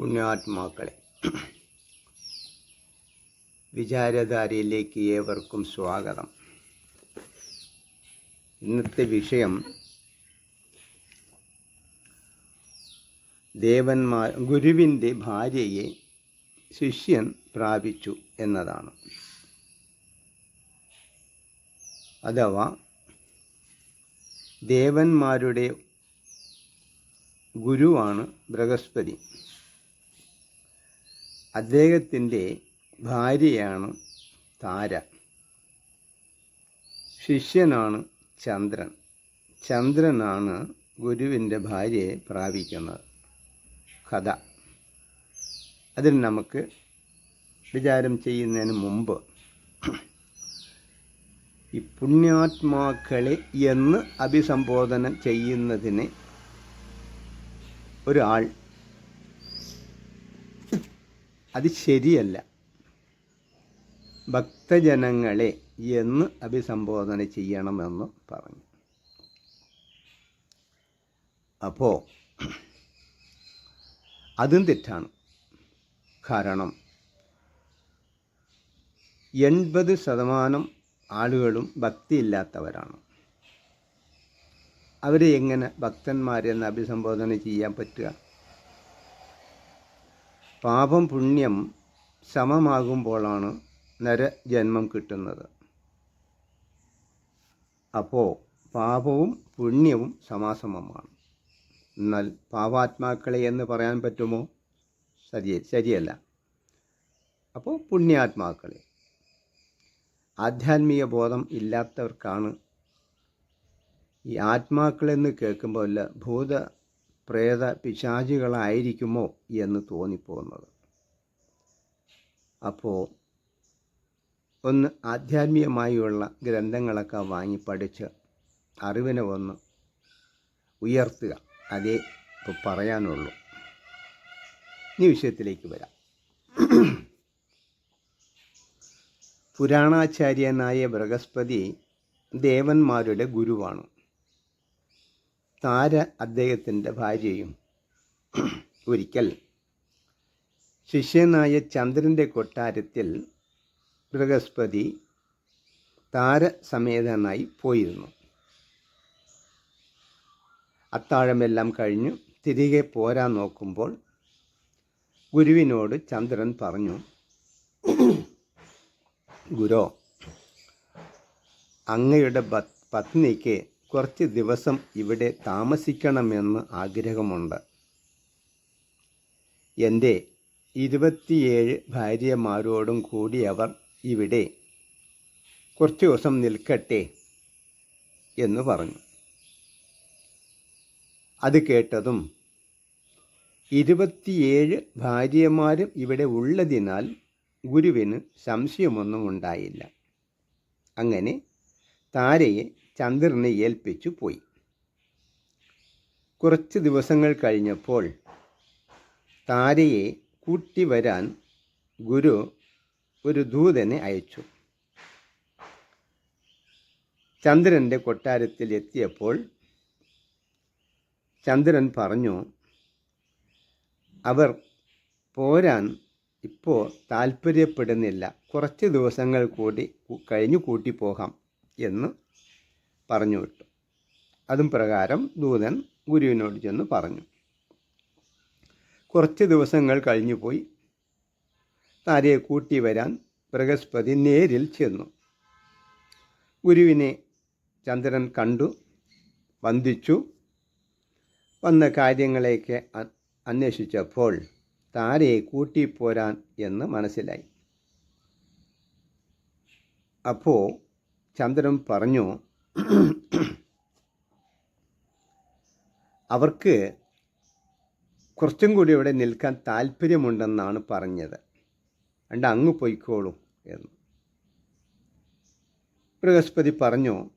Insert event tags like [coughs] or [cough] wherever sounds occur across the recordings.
പുണ്യാത്മാക്കളെ. വിചാരധാരയിലേക്ക് ഏവർക്കും സ്വാഗതം. ഇന്നത്തെ വിഷയം ദേവന്മാർ ഗുരുവിന്റെ ഭാര്യയെ ശിഷ്യൻ പ്രാപിച്ചു എന്നതാണ്. അഥവാ ദേവന്മാരുടെ ഗുരുവാണ് ബൃഹസ്പതി. അദ്ദേഹത്തിന്റെ ഭാര്യയാണ് താര. ശിഷ്യനാണ് ചന്ദ്രൻ. ചന്ദ്രനാണ് ഗുരുവിന്റെ ഭാര്യയെ പ്രാപിക്കുന്നത്. കഥ. അതിൽ നമുക്ക് വിചാരം ചെയ്യുന്നതിന് മുമ്പ് ഈ പുണ്യാത്മാക്കളെ എന്ന് അഭിസംബോധന ചെയ്യുന്നതിന് ഒരാൾ അത് ശരിയല്ല. ഭക്തജനങ്ങളെ എന്ന് അഭിസംബോധന ചെയ്യണമെന്ന് പറഞ്ഞു. അപ്പോൾ അതും തെറ്റാണ്. കാരണം എൺപത് ശതമാനം ആളുകളും ഭക്തിയില്ലാത്തവരാണ്. അവരെ എങ്ങനെ ഭക്തന്മാരെന്ന് അഭിസംബോധന ചെയ്യാൻ പറ്റുക? പാപം പുണ്യം സമമാകുമ്പോഴാണ് നരജന്മം കിട്ടുന്നത്. അപ്പോൾ പാപവും പുണ്യവും സമാസമമാണ്. എന്നാൽ പാപാത്മാക്കളെ എന്ന് പറയാൻ പറ്റുമോ? ശരി ശരിയല്ല. അപ്പോൾ പുണ്യാത്മാക്കളെ. ആധ്യാത്മിക ബോധം ഇല്ലാത്തവർക്കാണ് ഈ ആത്മാക്കളെന്ന് കേൾക്കുമ്പോൾ അല്ല ഭൂത പ്രേത പിശാചികളായിരിക്കുമോ എന്ന് തോന്നിപ്പോകുന്നത്. അപ്പോൾ ഒന്ന് ആധ്യാത്മികമായുള്ള ഗ്രന്ഥങ്ങളൊക്കെ വാങ്ങി പഠിച്ച് അറിവിനെ ഒന്ന് ഉയർത്തുക. അതേ ഇപ്പോൾ പറയാനുള്ളൂ. ഈ വിഷയത്തിലേക്ക് വരാം. പുരാണാചാര്യനായ ബൃഹസ്പതി ദേവന്മാരുടെ ഗുരുവാണ്. താര അദ്ദേഹത്തിന്റെ ഭാര്യയും ഒരിക്കൽ ശിഷ്യനായ ചന്ദ്രന്റെ കൊട്ടാരത്തിൽ ബൃഹസ്പതി താരസമേതനായി പോയിരുന്നു. അത്താഴമെല്ലാം കഴിഞ്ഞു. തിരികെ പോരാൻ നോക്കുമ്പോൾ ഗുരുവിനോട് ചന്ദ്രൻ പറഞ്ഞു ഗുരോ അങ്ങയുടെ പത്നിക്ക് കുറച്ച് ദിവസം ഇവിടെ താമസിക്കണമെന്ന് ആഗ്രഹമുണ്ട്. എന്റെ ഇരുപത്തിയേഴ് ഭാര്യമാരോടും കൂടി അവർ ഇവിടെ കുറച്ച് ദിവസം നിൽക്കട്ടെ എന്ന് പറഞ്ഞു. അത് കേട്ടതും ഇരുപത്തിയേഴ് ഭാര്യമാരും ഇവിടെ ഉള്ളതിനാൽ ഗുരുവിന് സംശയമൊന്നും ഉണ്ടായില്ല. അങ്ങനെ താരയെ ചന്ദ്രനെ ഏൽപ്പിച്ചു പോയി. കുറച്ച് ദിവസങ്ങൾ കഴിഞ്ഞപ്പോൾ താരയെ കൂട്ടി വരാൻ ഗുരു ഒരു ദൂതനെ അയച്ചു. ചന്ദ്രന്റെ കൊട്ടാരത്തിൽ എത്തിയപ്പോൾ ചന്ദ്രൻ പറഞ്ഞു അവർ പോരാൻ ഇപ്പോൾ താല്പര്യപ്പെടുന്നില്ല കുറച്ച് ദിവസങ്ങൾ കൂടി കഴിഞ്ഞു കൂട്ടിപ്പോകാം എന്ന് പറഞ്ഞു വിട്ടു. അതും പ്രകാരം ദൂതൻ ഗുരുവിനോട് ചെന്ന് പറഞ്ഞു. കുറച്ച് ദിവസങ്ങൾ കഴിഞ്ഞു പോയി. താരയെ കൂട്ടി വരാൻ ബൃഹസ്പതി നേരിൽ ചെന്നു. ഗുരുവിനെ ചന്ദ്രൻ കണ്ടു വന്ദിച്ചു. വന്ന കാര്യങ്ങളെയൊക്കെ അന്വേഷിച്ചപ്പോൾ താരയെ കൂട്ടിപ്പോരാൻ എന്ന് മനസ്സിലായി. അപ്പോൾ ചന്ദ്രൻ പറഞ്ഞു [clears throat] അവർക്ക് കുറച്ചും കൂടി ഇവിടെ നിൽക്കാൻ താല്പര്യമുണ്ടെന്നാണ് പറഞ്ഞത്. അണ്ട് അങ്ങ് പൊയ്ക്കോളൂ എന്ന്. ബൃഹസ്പതി പറഞ്ഞു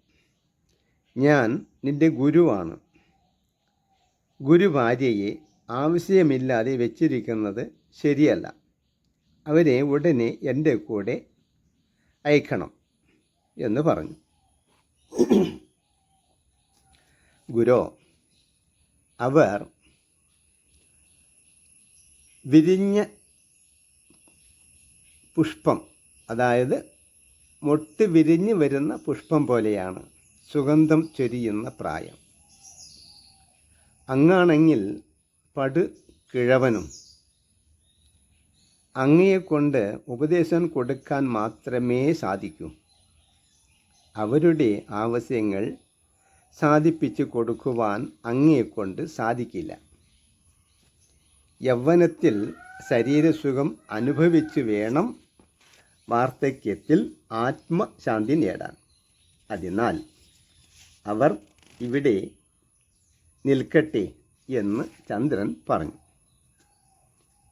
ഞാൻ നിന്റെ ഗുരുവാണ്. ഗുരുഭാര്യയെ ആവശ്യമില്ലാതെ വെച്ചിരിക്കുന്നത് ശരിയല്ല. അവരെ ഉടനെ എന്റെ കൂടെ അയക്കണം എന്ന് പറഞ്ഞു. [coughs] ഗുരു അവർ വിരിഞ്ഞ പുഷ്പം അതായത് മൊട്ട് വിരിഞ്ഞ് വരുന്ന പുഷ്പം പോലെയാണ് സുഗന്ധം ചൊരിയുന്ന പ്രായം. അങ്ങാണെങ്കിൽ പടു കിഴവനും. അങ്ങയെക്കൊണ്ട് ഉപദേശം കൊടുക്കാൻ മാത്രമേ സാധിക്കൂ. അവരുടെ ആവശ്യങ്ങൾ സാധിപ്പിച്ചു കൊടുക്കുവാൻ അങ്ങേക്കൊണ്ട് സാധിക്കില്ല. യൗവനത്തിൽ ശരീരസുഖം അനുഭവിച്ചു വേണം വാർദ്ധക്യത്തിൽ ആത്മശാന്തി നേടാൻ. അതിനാൽ അവർ ഇവിടെ നിൽക്കട്ടെ എന്ന് ചന്ദ്രൻ പറഞ്ഞു.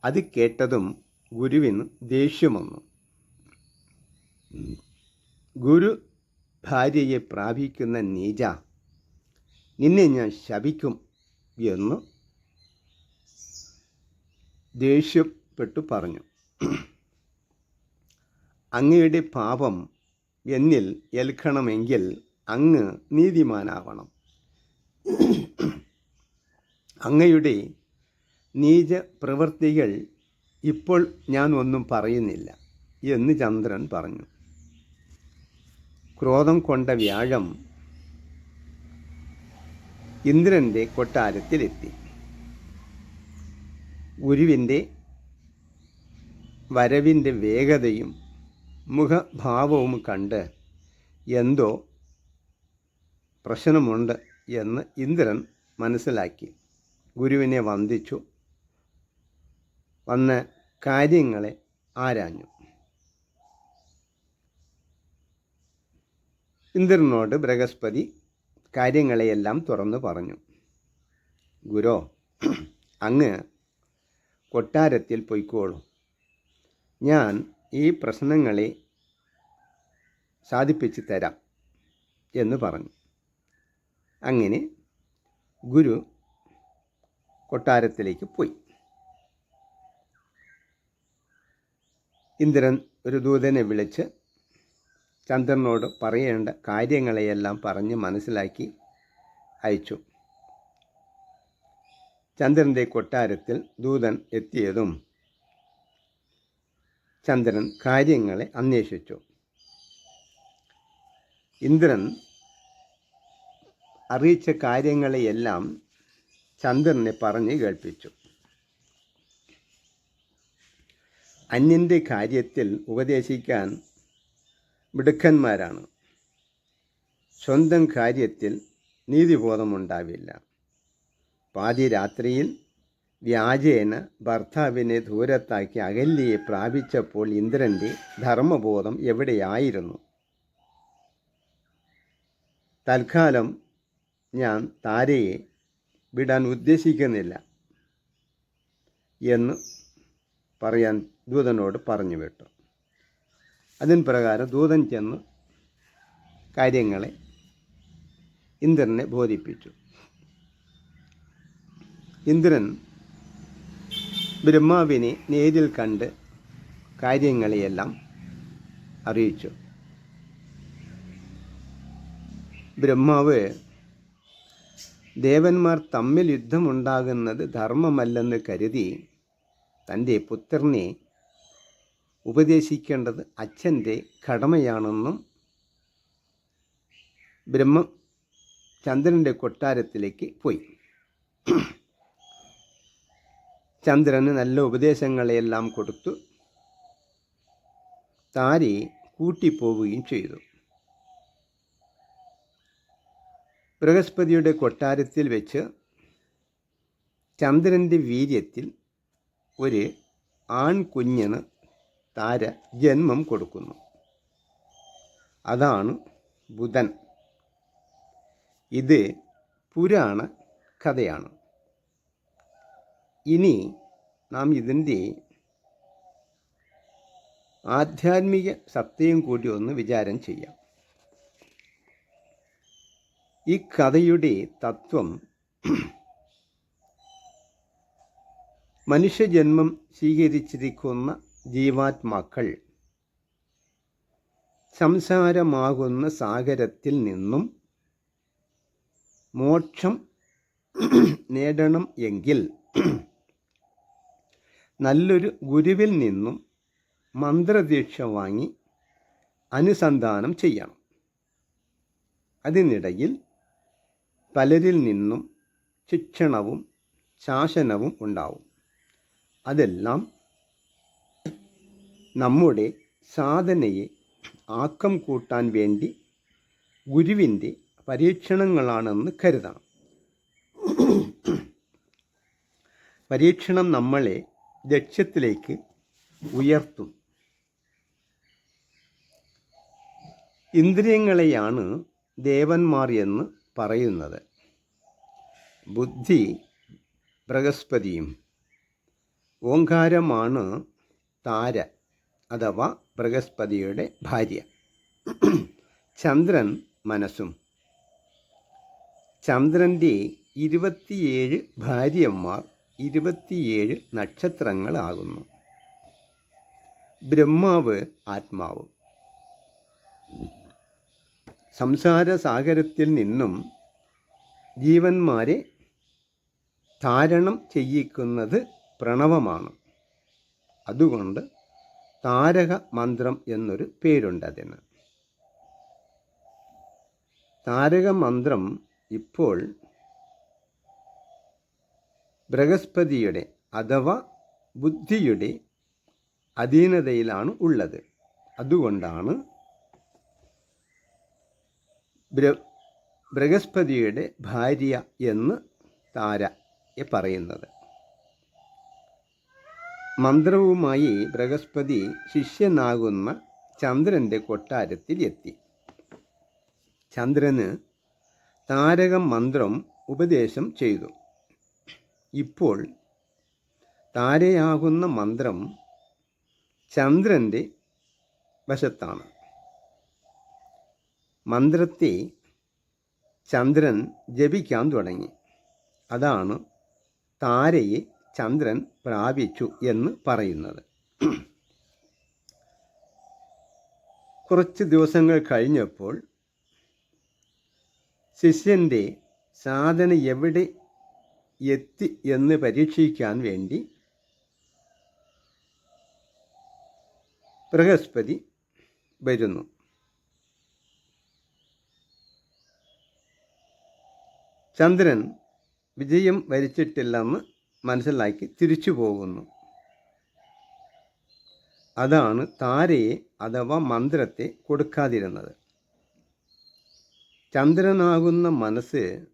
അത് കേട്ടതും ഗുരുവിന് ദേഷ്യം വന്നു. ഗുരു ഭാര്യയെ പ്രാപിക്കുന്ന നീജ നിന്നെ ഞാൻ ശപിക്കും എന്ന് ദേഷ്യപ്പെട്ടു പറഞ്ഞു. അങ്ങയുടെ പാപം എന്നിൽ ഏൽക്കണമെങ്കിൽ അങ്ങ് നീതിമാനാവണം. അങ്ങയുടെ നീച പ്രവൃത്തികൾ ഇപ്പോൾ ഞാൻ ഒന്നും പറയുന്നില്ല എന്ന് ചന്ദ്രൻ പറഞ്ഞു. ക്രോധം കൊണ്ട വ്യാഴം ഇന്ദ്രന്റെ കൊട്ടാരത്തിലെത്തി. ഗുരുവിന്റെ വരവിന്റെ വേഗതയും മുഖഭാവവും കണ്ട് എന്തോ പ്രശ്നമുണ്ട് എന്ന് ഇന്ദ്രൻ മനസ്സിലാക്കി. ഗുരുവിനെ വന്ദിച്ചു. വന്ന കാര്യങ്ങളെ ആരാഞ്ഞു. ഇന്ദ്രനോട് ബൃഹസ്പതി കാര്യങ്ങളെയെല്ലാം തുറന്നു പറഞ്ഞു. ഗുരോ അങ്ങ് കൊട്ടാരത്തിൽ പൊയ്ക്കോളൂ. ഞാൻ ഈ പ്രശ്നങ്ങളെ സാധിപ്പിച്ച് തരാം എന്ന് പറഞ്ഞു. അങ്ങനെ ഗുരു കൊട്ടാരത്തിലേക്ക് പോയി. ഇന്ദ്രൻ ഒരു ദൂതനെ വിളിച്ച് ചന്ദ്രനോട് പറയേണ്ട കാര്യങ്ങളെയെല്ലാം പറഞ്ഞ് മനസ്സിലാക്കി അയച്ചു. ചന്ദ്രന്റെ കൊട്ടാരത്തിൽ ദൂതൻ എത്തിയതും ചന്ദ്രൻ കാര്യങ്ങളെ അന്വേഷിച്ചു. ഇന്ദ്രൻ അറിയിച്ച കാര്യങ്ങളെയെല്ലാം ചന്ദ്രനെ പറഞ്ഞ് കേൾപ്പിച്ചു. അന്യന്റെ കാര്യത്തിൽ ഉപദേശിക്കാൻ മിടുക്കന്മാരാണ്. സ്വന്തം കാര്യത്തിൽ നീതിബോധമുണ്ടാവില്ല. പാതിരാത്രിയിൽ വ്യാജേന ഭർത്താവിനെ ദൂരത്താക്കി അകല്യയെ പ്രാപിച്ചപ്പോൾ ഇന്ദ്രന്റെ ധർമ്മബോധം എവിടെയായിരുന്നു? തൽക്കാലം ഞാൻ താരയെ വിടാൻ ഉദ്ദേശിക്കുന്നില്ല എന്ന് പറയാൻ ദൂതനോട് പറഞ്ഞു വിട്ടു. അതിന് പ്രകാരം ദൂതൻ ചെന്ന് കാര്യങ്ങളെ ഇന്ദ്രനെ ബോധിപ്പിച്ചു. ഇന്ദ്രൻ ബ്രഹ്മാവിനെ നേരിൽ കണ്ട് കാര്യങ്ങളെയെല്ലാം അറിയിച്ചു. ബ്രഹ്മാവ് ദേവന്മാർ തമ്മിൽ യുദ്ധമുണ്ടാകുന്നത് ധർമ്മമല്ലെന്ന് കരുതി തന്റെ പുത്രനെ ഉപദേശിക്കേണ്ടത് അച്ഛന്റെ കടമയാണെന്നും ബ്രഹ്മ ചന്ദ്രന്റെ കൊട്ടാരത്തിലേക്ക് പോയി. ചന്ദ്രന് നല്ല ഉപദേശങ്ങളെല്ലാം കൊടുത്തു. താരി കൂട്ടിപ്പോവുകയും ചെയ്തു. ബൃഹസ്പതിയുടെ കൊട്ടാരത്തിൽ വെച്ച് ചന്ദ്രന്റെ വീര്യത്തിൽ ഒരു ആൺകുഞ്ഞിന് താര ജന്മം കൊടുക്കുന്നു. അതാണ് ബുധൻ. ഇത് പുരാണ കഥയാണ്. ഇനി നാം ഇതിന്റെ ആധ്യാത്മിക സത്യം കൂടി ഒന്ന് വിചാരം ചെയ്യാം. ഈ കഥയുടെ തത്വം മനുഷ്യജന്മം സ്വീകരിച്ചിരിക്കുന്ന ജീവാത്മാക്കൾ സംസാരമാകുന്ന സാഗരത്തിൽ നിന്നും മോക്ഷം നേടണം എങ്കിൽ നല്ലൊരു ഗുരുവിൽ നിന്നും മന്ത്രദീക്ഷ വാങ്ങി അനുസന്ധാനം ചെയ്യണം. അതിനിടയിൽ പലരിൽ നിന്നും ശിക്ഷണവും ശാസനവും ഉണ്ടാവും. അതെല്ലാം നമ്മുടെ സാധനയെ ആക്കം കൂട്ടാൻ വേണ്ടി ഗുരുവിന്റെ പരീക്ഷണങ്ങളാണെന്ന് കരുതണം. പരീക്ഷണം നമ്മളെ ലക്ഷ്യത്തിലേക്ക് ഉയർത്തും ഇന്ദ്രിയങ്ങളെയാണ് ദേവന്മാർ എന്ന് പറയുന്നത്. ബുദ്ധി ബൃഹസ്പതിയും ഓങ്കാരമാണ് താര. അഥവാ ബൃഹസ്പതിയുടെ ഭാര്യ. ചന്ദ്രൻ മനസ്സും. ചന്ദ്രന്റെ ഇരുപത്തിയേഴ് ഭാര്യന്മാർ ഇരുപത്തിയേഴ് നക്ഷത്രങ്ങളാകുന്നു. ബ്രഹ്മാവ് ആത്മാവ്. സംസാര സാഗരത്തിൽ നിന്നും ജീവന്മാരെ താരണം ചെയ്യിക്കുന്നത് പ്രണവമാണ്. അതുകൊണ്ട് താരക മന്ത്രം എന്നൊരു പേരുണ്ട് അതിന്. താരക മന്ത്രം ഇപ്പോൾ ബൃഹസ്പതിയുടെ അഥവാ ബുദ്ധിയുടെ അധീനതയിലാണ് ഉള്ളത്. അതുകൊണ്ടാണ് ബൃഹസ്പതിയുടെ ഭാര്യ എന്ന് താര പറയുന്നത്. മന്ത്രവുമായി ബൃഹസ്പതി ശിഷ്യനാകുന്ന ചന്ദ്രന്റെ കൊട്ടാരത്തിൽ എത്തി. ചന്ദ്രന് താരക മന്ത്രം ഉപദേശം ചെയ്തു. ഇപ്പോൾ താരയാകുന്ന മന്ത്രം ചന്ദ്രന്റെ വശത്താണ്. മന്ത്രത്തെ ചന്ദ്രൻ ജപിക്കാൻ തുടങ്ങി. അതാണ് താരയെ ചന്ദ്രൻ പ്രാപിച്ചു എന്ന് പറയുന്നത്. കുറച്ച് ദിവസങ്ങൾ കഴിഞ്ഞപ്പോൾ ശിഷ്യന്റെ സാധന എവിടെ എത്തി എന്ന് പരീക്ഷിക്കാൻ വേണ്ടി ബൃഹസ്പതി വരുന്നു. ചന്ദ്രൻ വിജയം വരിച്ചിട്ടില്ലെന്ന് മനസ്സിലാക്കി തിരിച്ചു പോകുന്നു. അതാണ് താരയെ അഥവാ മന്ത്രത്തെ കൊടുക്കാതിരുന്നത്. ചന്ദ്രനാകുന്ന മനസ്സ്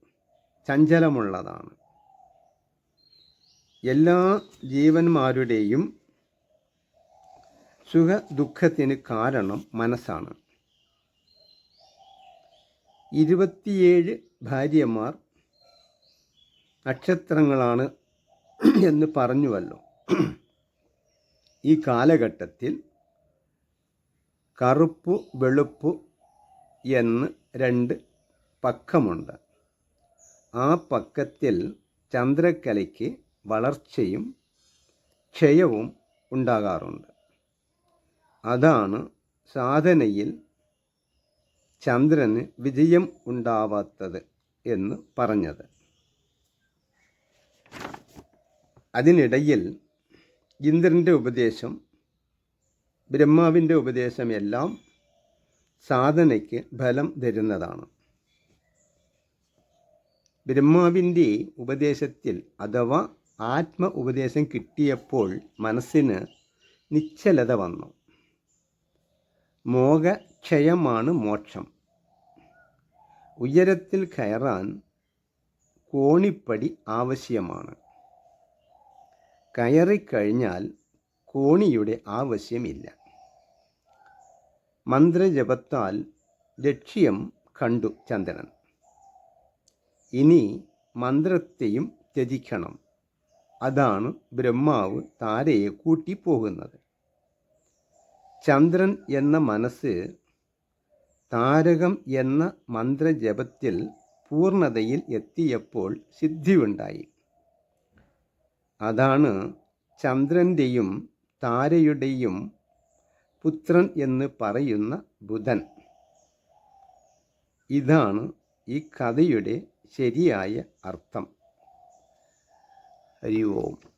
ചഞ്ചലമുള്ളതാണ്. എല്ലാ ജീവന്മാരുടെയും സുഖ ദുഃഖത്തിന് കാരണം മനസ്സാണ്. ഇരുപത്തിയേഴ് ഭാര്യമാർ നക്ഷത്രങ്ങളാണ് എന്ന് പറഞ്ഞുവല്ലോ. ഈ കാലഘട്ടത്തിൽ കറുപ്പ് വെളുപ്പ് എന്ന് രണ്ട് പക്കമുണ്ട്. ആ പക്കത്തിൽ ചന്ദ്രക്കലയ്ക്ക് വളർച്ചയും ക്ഷയവും ഉണ്ടാകാറുണ്ട്. അതാണ് സാധനയിൽ ചന്ദ്രന് വിജയം ഉണ്ടാവാത്തത് എന്ന് പറഞ്ഞത്. അതിനിടയിൽ ഇന്ദ്രന്റെ ഉപദേശം ബ്രഹ്മാവിന്റെ ഉപദേശം എല്ലാം സാധനയ്ക്ക് ഫലം തരുന്നതാണ്. ബ്രഹ്മാവിന്റെ ഉപദേശത്തിൽ അഥവാ ആത്മ ഉപദേശം കിട്ടിയപ്പോൾ മനസ്സിന് നിശ്ചലത വന്നു. മോഹക്ഷയമാണ് മോക്ഷം. ഉയരത്തിൽ കയറാൻ കോണിപ്പടി ആവശ്യമാണ്. കയറിക്കഴിഞ്ഞാൽ കോണിയുടെ ആവശ്യമില്ല. മന്ത്രജപത്താൽ ലക്ഷ്യം കണ്ടു ചന്ദ്രൻ. ഇനി മന്ത്രത്തെയും ത്യജിക്കണം. അതാണ് ബ്രഹ്മാവ് താരയെ കൂട്ടിപ്പോകുന്നത്. ചന്ദ്രൻ എന്ന മനസ്സ് താരകം എന്ന മന്ത്രജപത്തിൽ പൂർണതയിൽ എത്തിയപ്പോൾ സിദ്ധിയുണ്ടായി. അതാണ് ചന്ദ്രന്റെയും താരയുടെയും പുത്രൻ എന്ന് പറയുന്ന ബുധൻ. ഇതാണ് ഈ കഥയുടെ ശരിയായ അർത്ഥം. ഹരി ഓം.